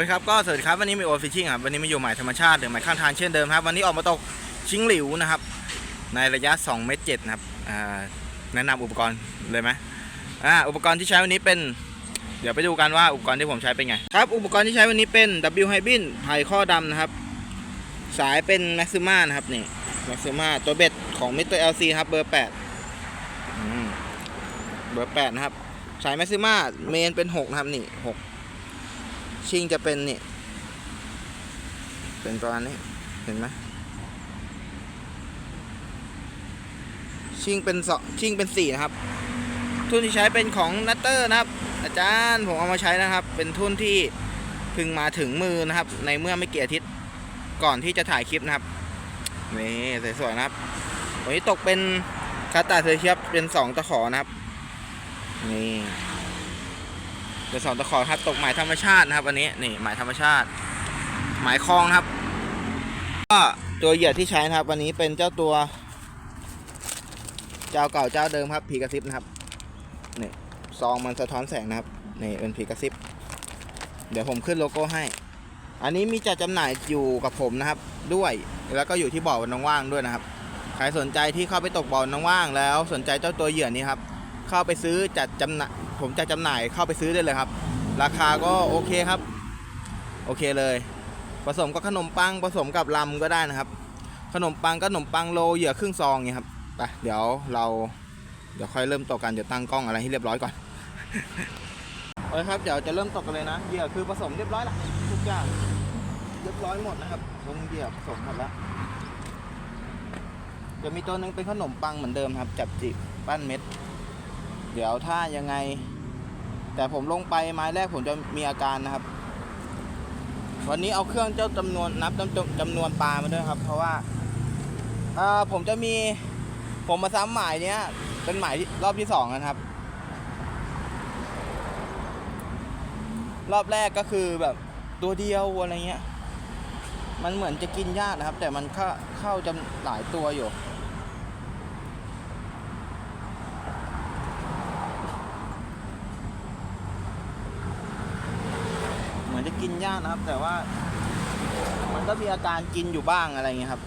โอ้ยครับก็สวัสดีครับวันนี้มีโอฟิชชิ่งครับวันนี้มาอยู่หมายธรรมชาติหรือหมายข้างทางเช่นเดิมครับ วันนี้ออกมาตกชิงหลิวนะครับ ในระยะ2เมตร7นะครับแนะนำอุปกรณ์เลยไหมอ่าอุปกรณ์ที่ใช้วันนี้เป็น เดี๋ยวไปดูกันว่าอุปกรณ์ที่ผมใช้เป็นไงครับอุปกรณ์ที่ใช้วันนี้เป็น W h y b i n ไผ่ข้อดำนะครับ สายเป็น Maxima นะครับนี่ Maxima ตัวเบ็ดของ Mr. LC ครับเบอร์8เบอร์8นะครับสาย Maxima เมนเป็น 6 นะครับนี่6 ชิงจะเป็นนี่ เป็นประมาณนี้ เห็นไหมชิงเป็นสองชิงเป็นสี่นะครับ ทุนที่ใช้เป็นของนัตเตอร์นะครับ อาจารย์ผมเอามาใช้นะครับ เป็นทุนที่เพึ่งมาถึงมือนะครับ ในเมื่อไม่กี่อาทิตย์ก่อนที่จะถ่ายคลิปนะครับนี่สวยๆนะครับวันนี้ตกเป็นคาตาเซเชียบเป็นสองตะขอนะครับนี่ เป็นสองตะขอครับตกหมายธรรมชาตินะครับวันนี้นี่หมายธรรมชาติ หมายคลองครับก็ตัวเหยื่อที่ใช้นะครับ วันนี้เป็นเจ้าตัว เจ้าเก่าเจ้าเดิมครับผีกระซิบนะครับนี่ซองมันสะท้อนแสงนะครับนี่เป็นผีกระซิบ เดี๋ยวผมขึ้นโลโก้ให้ อันนี้มีจัดจำหน่ายอยู่กับผมนะครับ ด้วยแล้วก็อยู่ที่บ่อน้องว่างด้วยนะครับใครสนใจที่เข้าไปตกบ่อน้องว่างแล้ว สนใจเจ้าตัวเหยื่อนี้ครับเข้าไปซื้อจัดจำหน่าย ผมจะจำหน่ายเข้าไปซื้อได้เลยครับ ราคาก็โอเคครับ โอเคเลย ผสมกับขนมปังผสมกับลำก็ได้นะครับ ขนมปังก็ขนมปังโลเหยื่อครึ่งซองไงครับไปเดี๋ยวเราเดี๋ยวค่อยเริ่มตกกันเดี๋ยวตั้งกล้องอะไรให้เรียบร้อยก่อนโอเคครับเดี๋ยวจะเริ่มตกกันเลยนะเหยื่อคือผสมเรียบร้อยละทุกอย่างเรียบร้อยหมดนะครับลงเหยื่อผสมหมดแล้วจะมีตัวหนึงเป็นขนมปังเหมือนเดิมครับ จับจิบปั้นเม็ด เดี๋ยวถ้ายังไง แต่ผมลงไปไม้แรกผมจะมีอาการนะครับ วันนี้เอาเครื่องเจ้าจำนวนนับจำจำจำนวนปลามาด้วยครับ เพราะว่าผมจะมีผมมาซ้ำหมายเนี้ย เป็นหมายรอบที่สองนะครับ รอบแรกก็คือแบบตัวเดียวอะไรเงี้ย มันเหมือนจะกินยากนะครับ แต่มันเข้าเข้าจำหลายตัวอยู่ เหมือนจะ กินยากนะครับ แต่ว่า มันก็มีอาการกินอยู่บ้างอะไรเงี้ยครับ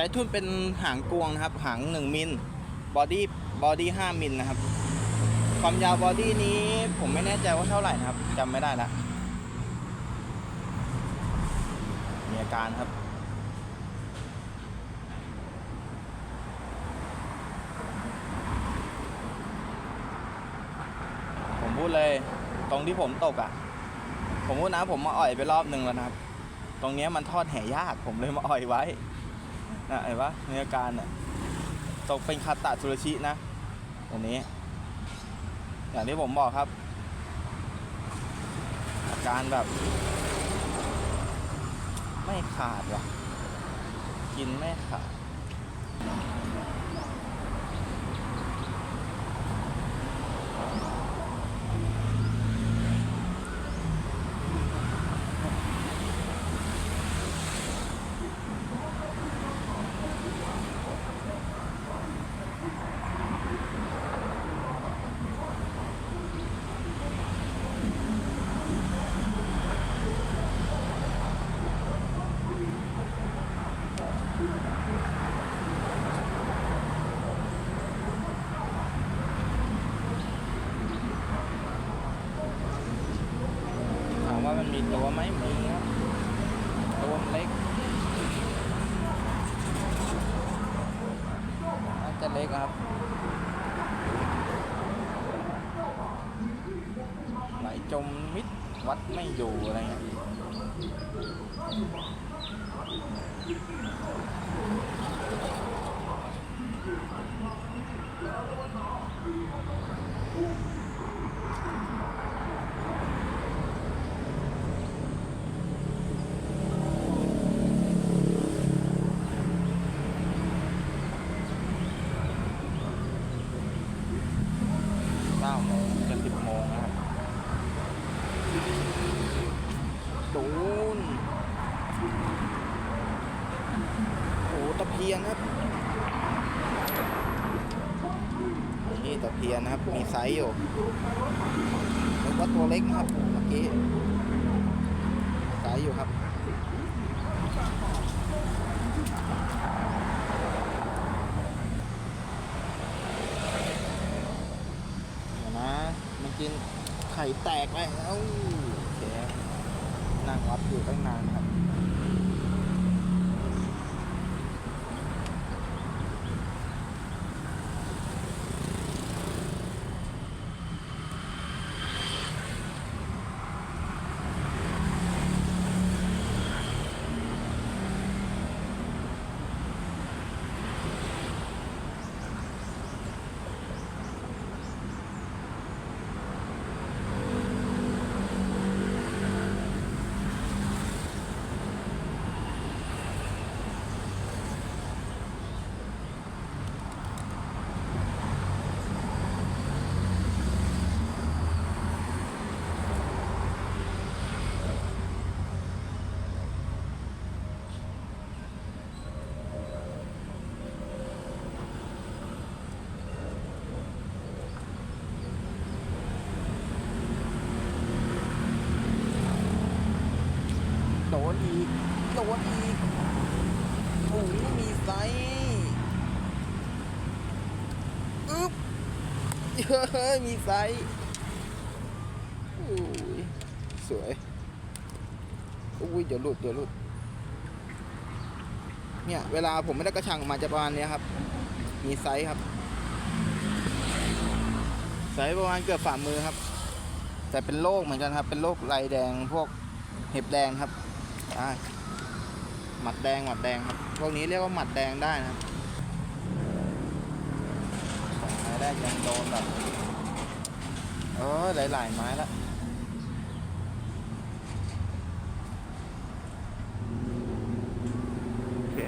ใช้ทุ่นเป็นหางกวงนะครับ หางหนึ่งมิลบอดี้บอดี้ห้ามิลนะครับ ความยาวบอดี้นี้ผมไม่แน่ใจว่าเท่าไหร่นะครับจำไม่ได้ละมีอาการครับผมพูดเลย ตรงที่ผมตกอะ ผมพูดนะผมมาอ่อยไปรอบหนึ่งแล้วนะครับ ตรงนี้มันทอดแห่ยาก ผมเลยมาอ่อยไว้ นะเห็นปะมีอาการอะตกเป็นคาตาสุรชินะตรงนี้ อย่างที่ผมบอกครับ อาการแบบ ไม่ขาดว่ะ กินไม่ขาด ตัวไหมมีครับตัวเล็กน่าจะเล็กครับไหลจมมิดวัดไม่อยู่อะไรเงี้ยยนครับ นี่ตะเพียนนะครับ มีไซส์ อยู่แล้วก็ตัวเล็กนะครับเมื่อกี้ไซส์อยู่ครับ เดี๋ยวนะ มันกินไข่แตกไปแล้วโอเคนั่งรับอยู่ตั้งนานครับ โดนอีก โดนอีก โอ้โหมีไซส์อึ๊บ เฮ้ยมีไซส์สวยอุ้ยเดี๋ยวหลุดเดี๋ยวหลุด เนี่ยเวลาผมไม่ได้กระชังออกมาจะประมาณนี้ครับ มีไซส์ครับไซส์ประมาณเกือบฝ่ามือครับ แต่เป็นโรคเหมือนกันครับ เป็นโรคลายแดงพวกเห็บแดงครับหมัดแดงหมัดแดงครับ พวกนี้เรียกว่าหมัดแดงได้นะครับสองไม้แร กยังโดนแบบเออหลายๆไม้ละโอเค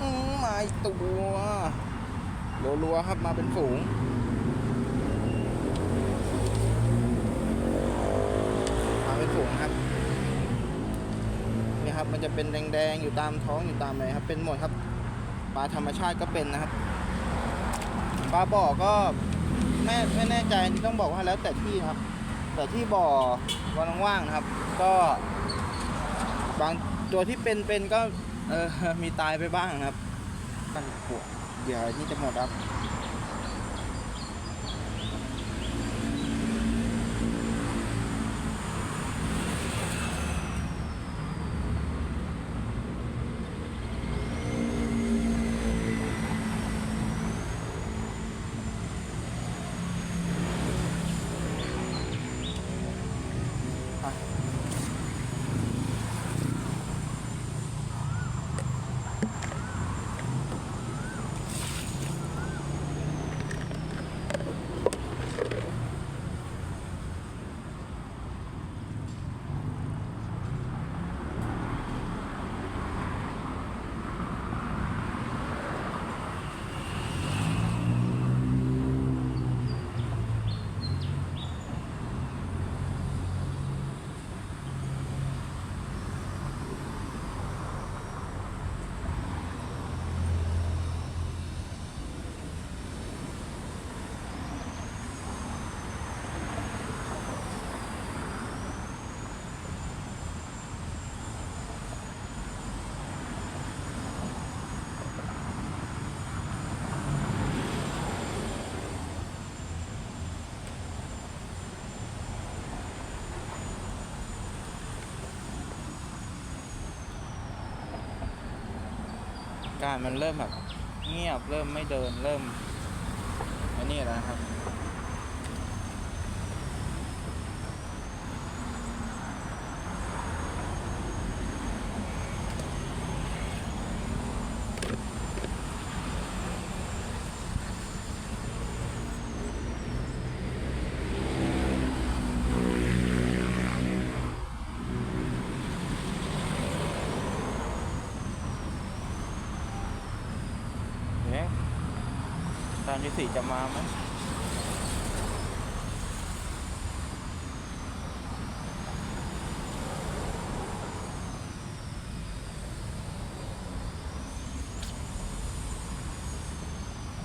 อืมมาอีกตัวรัวๆครับมาเป็นฝูง มาเป็ นฝูงครับนี่ครับมันจะเป็นแดงๆอยู่ตามท้องอยู่ตามอะไรครับ เป็นหมดครับปลาธรรมชาติก็เป็นนะครับปลาบ่อก็ไม่ไม่แน่ใจต้องบอกว่าแล้วแต่ที่ครับ แต่ที่บ่อวันว่างๆนะครับ ก็บางตัวที่เป็นเป็นก็เออมีตายไปบ้างครับกันปวดเดี๋ยวนี่จะหมดครับ การมันเริ่มแบบเงียบเริ่มไม่เดินเริ่มอันนี้แล้วนะครับ โอเคานที่สี่จะมาไหม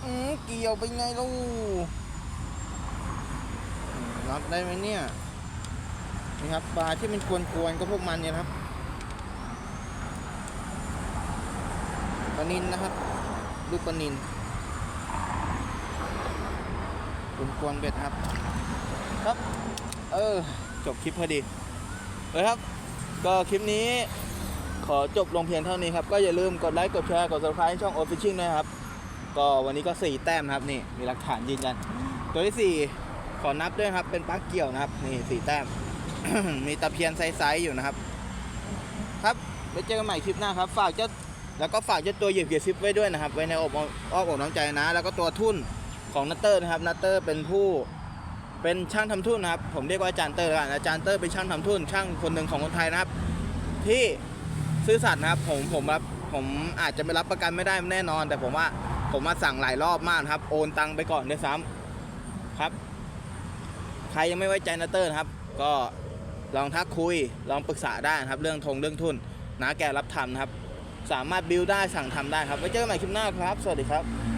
อืมเกี่ยวไปไงลูกรับได้ไหมเนี่ยนี่ครับปลาที่มันกวนๆก็พวกมันเนี่ยครับปลานินนะครับ ลูกปลานิน กวนๆเบ็ดครับ ครับ เออ จบคลิปพอดีเลยครับ ก็คลิปนี้ขอจบลงเพียงเท่านี้ครับ ก็อย่าลืมกดไลค์กดแชร์กด subscribe ช่อง Official ด้วยนะครับ ก็วันนี้ก็ 4 แต้มนะครับนี่มีหลักฐานยืนยัน ตัวที่ 4 ขอนับด้วยครับ เป็นปลั๊กเกี่ยวนะครับ นี่ 4 แต้ม มีตะเพียนไซส์ๆอยู่นะครับ ครับไว้เจอกันใหม่คลิปหน้าครับ ฝากเจ้าแล้วก็ฝากเจ้าตัวเหยียบเกียร์ซิปไว้ด้วยนะครับ ไว้ในอกอ้อมอกน้องใจนะ แล้วก็ตัวทุ่น ของนัตเตอร์นะครับนัตเตอร์เป็นผู้เป็นช่างทำทุ่นนะครับ ผมเรียกว่าอาจารย์เตอร์แล้วกันอาจารย์เตอร์เป็นช่างทำทุ่นช่างคนหนึ่งของคนไทยนะครับ ที่ซื่อสัตย์นะครับ ผมผมรับผมอาจจะไม่รับประกันไม่ได้แน่นอน แต่ผมว่าผมมาสั่งหลายรอบมากครับ โอนตังไปก่อนด้วยซ้ำครับ ใครยังไม่ไว้ใจนัตเตอร์นะครับ ก็ลองทักคุยลองปรึกษาได้นะครับ เรื่องทงเรื่องทุนนะแกรับทำนะครับ สามารถบิลได้สั่งทำได้ครับไว้เจอกันใหม่คลิปหน้าครับ สวัสดีครับ